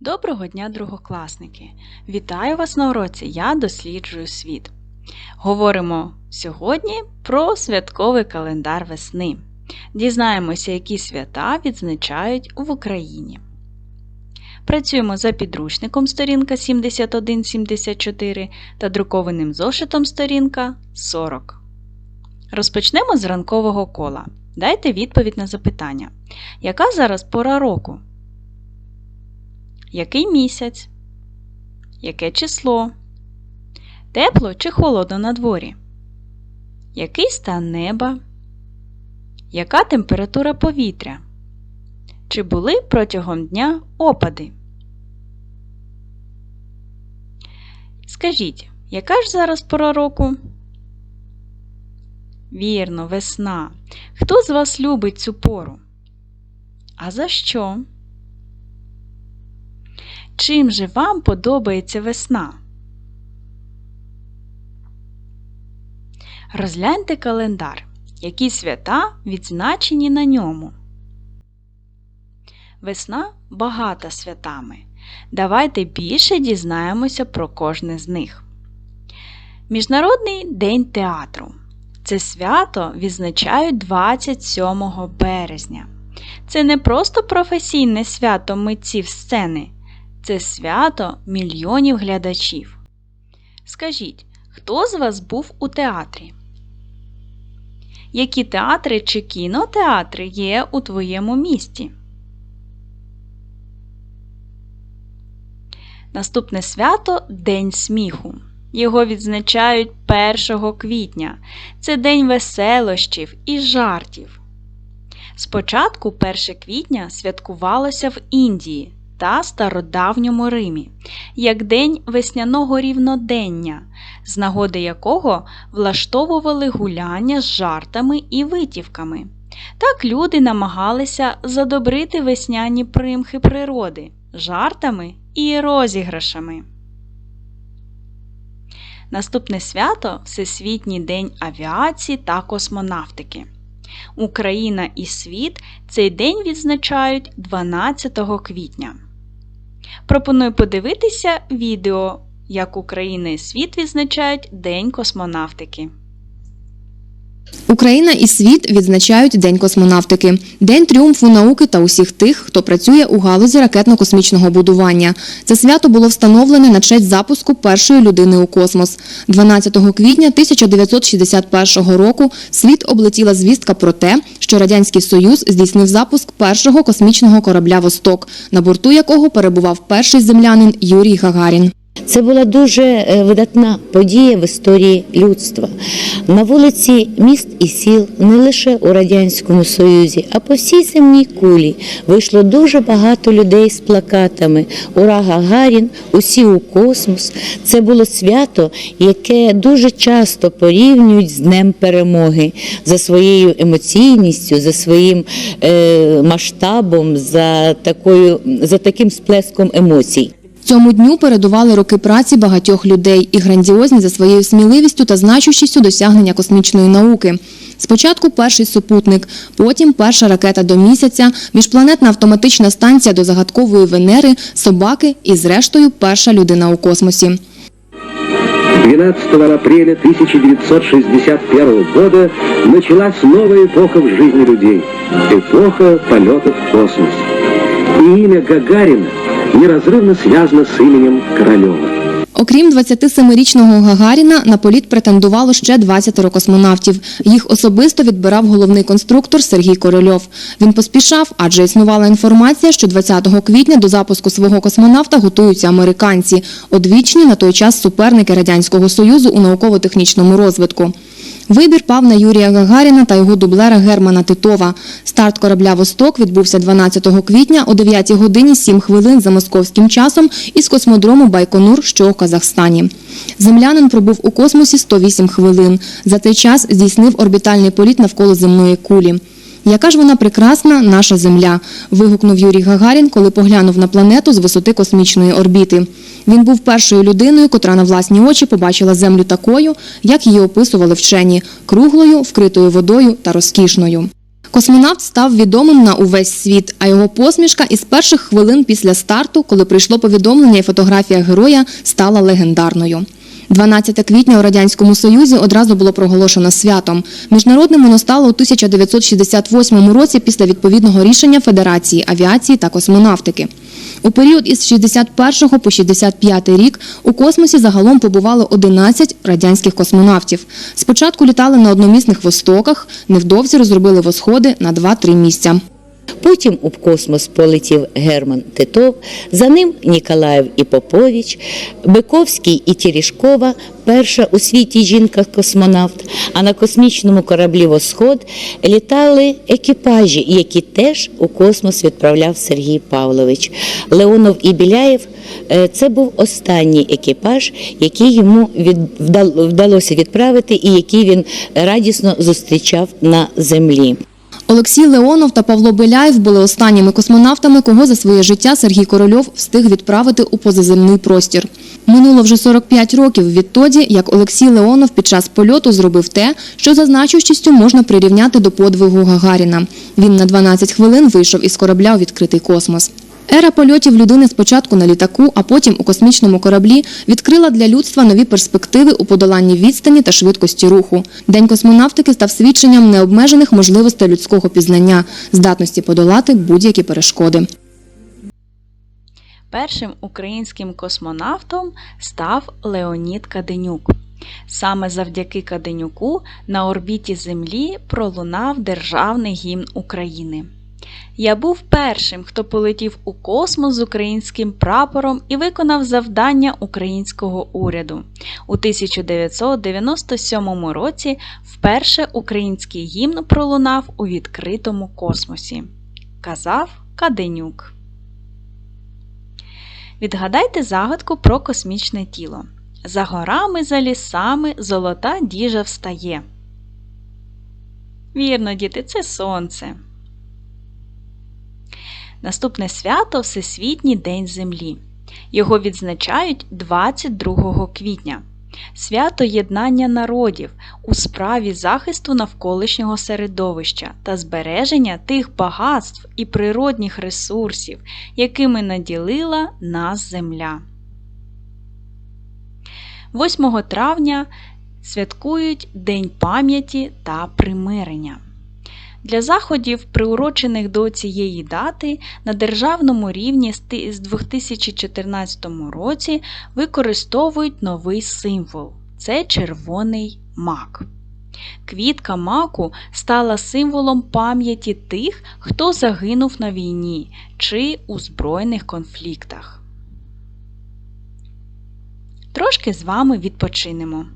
Доброго дня, другокласники! Вітаю вас на уроці Я досліджую світ. Говоримо сьогодні про святковий календар весни. Дізнаємося, які свята відзначають в Україні. Працюємо за підручником сторінка 71-74 та друкованим зошитом сторінка 40. Розпочнемо з ранкового кола. Дайте відповідь на запитання. Яка зараз пора року? Який місяць? Яке число? Тепло чи холодно на дворі? Який стан неба? Яка температура повітря? Чи були протягом дня опади? Скажіть, яка ж зараз пора року? Вірно, весна. Хто з вас любить цю пору? А за що? Чим же вам подобається весна? Розгляньте календар. Які свята відзначені на ньому? Весна багата святами. Давайте більше дізнаємося про кожне з них. Міжнародний день театру. Це свято відзначають 27 березня. Це не просто професійне свято митців сцени, це свято мільйонів глядачів. Скажіть, хто з вас був у театрі? Які театри чи кінотеатри є у твоєму місті? Наступне свято День сміху. Його відзначають 1 квітня. Це день веселощів і жартів. Спочатку 1 квітня святкувалося в Індії та стародавньому Римі як День весняного рівнодення, з нагоди якого влаштовували гуляння з жартами і витівками. Так люди намагалися задобрити весняні примхи природи жартами і розіграшами. Наступне свято Всесвітній день авіації та космонавтики. Україна і світ цей день відзначають 12 квітня. Пропоную подивитися відео, як Україна і світ відзначають День космонавтики. Україна і світ відзначають День космонавтики, день тріумфу науки та усіх тих, хто працює у галузі ракетно-космічного будування. Це свято було встановлене на честь запуску першої людини у космос. 12 квітня 1961 року світ облетіла звістка про те, що радянський союз здійснив запуск першого космічного корабля Восток, на борту якого перебував перший землянин Юрій Гагарін. Це була дуже е, видатна подія в історії людства. На вулиці міст і сіл, не лише у Радянському Союзі, а по всій земній кулі вийшло дуже багато людей з плакатами Ура Гагарін, усі у космос. Це було свято, яке дуже часто порівнюють з Днем Перемоги за своєю емоційністю, за своїм е, масштабом, за, такою, за таким сплеском емоцій. Цьому дню передували роки праці багатьох людей і грандіозні за своєю сміливістю та значущістю досягнення космічної науки. Спочатку перший супутник, потім перша ракета до місяця, міжпланетна автоматична станція до загадкової Венери, собаки і, зрештою, перша людина у космосі. 12 апреля 1961 года началась новая эпоха в жизни людей. Эпоха полетов в космос. И имя Гагарина неразрывно связано с именем Королева. Окрім 27-річного Гагаріна, на політ претендувало ще 20 космонавтів. Їх особисто відбирав головний конструктор Сергій Корольов. Він поспішав, адже існувала інформація, що 20 квітня до запуску свого космонавта готуються американці, одвічні на той час суперники Радянського Союзу у науково-технічному розвитку. Вибір пав на Юрія Гагаріна та його дублера Германа Титова. Старт корабля «Восток» відбувся 12 квітня о 9 годині 7 хвилин за московським часом із космодрому Байконур, що у Казахстані. Землянин пробув у космосі 108 хвилин. За цей час здійснив орбітальний політ навколо земної кулі. Яка ж вона прекрасна, наша Земля, вигукнув Юрій Гагарін, коли поглянув на планету з висоти космічної орбіти. Він був першою людиною, котра на власні очі побачила Землю такою, як її описували вчені – круглою, вкритою водою та розкішною. Космонавт став відомим на увесь світ, а його посмішка із перших хвилин після старту, коли прийшло повідомлення і фотографія героя, стала легендарною. 12 квітня у Радянському Союзі одразу було проголошено святом. Міжнародним воно стало у 1968 році після відповідного рішення Федерації авіації та космонавтики. У період із 61 по 65 рік у космосі загалом побувало 11 радянських космонавтів. Спочатку літали на одномісних востоках, невдовзі розробили восходи на 2-3 місця. Потім у космос полетів Герман Титов, за ним Ніколаєв і Попович, Биковський і Тірішкова, перша у світі жінка-космонавт. А на космічному кораблі Восход літали екіпажі, які теж у космос відправляв Сергій Павлович. Леонов і Біляєв е, це був останній екіпаж, який йому вдалося відправити і який він радісно зустрічав на землі. Олексій Леонов та Павло Беляєв були останніми космонавтами, кого за своє життя Сергій Корольов встиг відправити у позаземний простір. Минуло вже 45 років відтоді, як Олексій Леонов під час польоту зробив те, що за значущістю можна прирівняти до подвигу Гагаріна. Він на 12 хвилин вийшов із корабля у відкритий космос. Ера польотів людини спочатку на літаку, а потім у космічному кораблі відкрила для людства нові перспективи у подоланні відстані та швидкості руху. День космонавтики став свідченням необмежених можливостей людського пізнання, здатності подолати будь-які перешкоди. Першим українським космонавтом став Леонід Каденюк. Саме завдяки Каденюку на орбіті Землі пролунав державний гімн України. Я був першим, хто полетів у космос з українським прапором і виконав завдання українського уряду. У 1997 році вперше український гімн пролунав у відкритому космосі. Казав Каденюк. Відгадайте загадку про космічне тіло. За горами, за лісами золота діжа встає. Вірно, діти, це сонце. Наступне свято Всесвітній День Землі. Його відзначають 22 квітня. Свято єднання народів у справі захисту навколишнього середовища та збереження тих багатств і природних ресурсів, якими наділила нас Земля. 8 травня святкують День пам'яті та примирення. Для заходів, приурочених до цієї дати, на державному рівні з 2014 році використовують новий символ це червоний мак. Квітка маку стала символом пам'яті тих, хто загинув на війні чи у збройних конфліктах. Трошки з вами відпочинемо.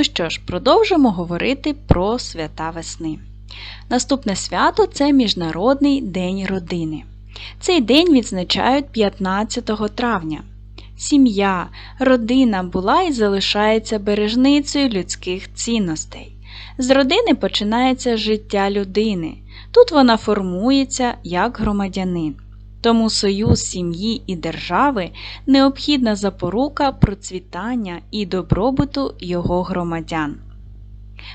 Ну що ж, продовжимо говорити про свята весни. Наступне свято це Міжнародний день родини. Цей день відзначають 15 травня. Сім'я, родина була і залишається бережницею людських цінностей. З родини починається життя людини. Тут вона формується як громадянин. Тому союз сім'ї і держави необхідна запорука процвітання і добробуту його громадян.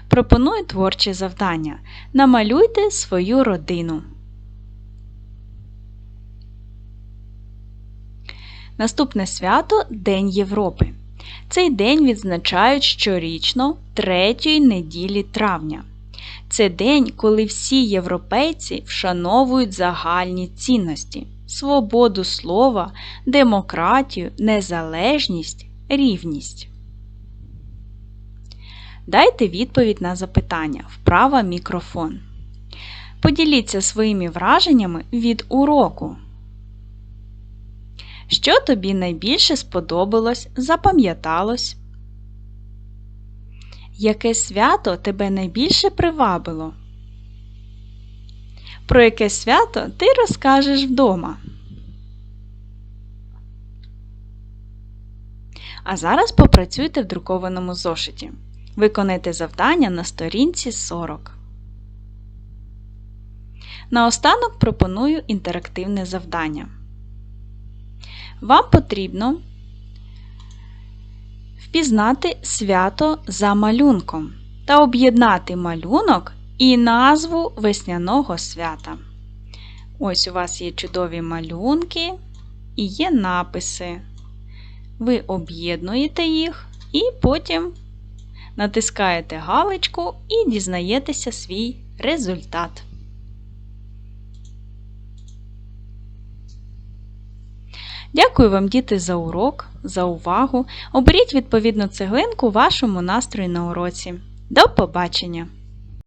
Пропоную творче завдання. Намалюйте свою родину. Наступне свято День Європи. Цей день відзначають щорічно третьої неділі травня. Це день, коли всі європейці вшановують загальні цінності, свободу слова, демократію, незалежність, рівність. Дайте відповідь на запитання. Вправа мікрофон. Поділіться своїми враженнями від уроку. Що тобі найбільше сподобалось, запам'яталось? Яке свято тебе найбільше привабило? Про яке свято ти розкажеш вдома? А зараз попрацюйте в друкованому зошиті. Виконайте завдання на сторінці 40. Наостанок пропоную інтерактивне завдання. Вам потрібно впізнати свято за малюнком та об'єднати малюнок і назву весняного свята. Ось у вас є чудові малюнки і є написи. Ви об'єднуєте їх і потім натискаєте галочку і дізнаєтеся свій результат. Дякую вам, діти, за урок, за увагу. Оберіть відповідну цеглинку вашому настрою на уроці. До побачення!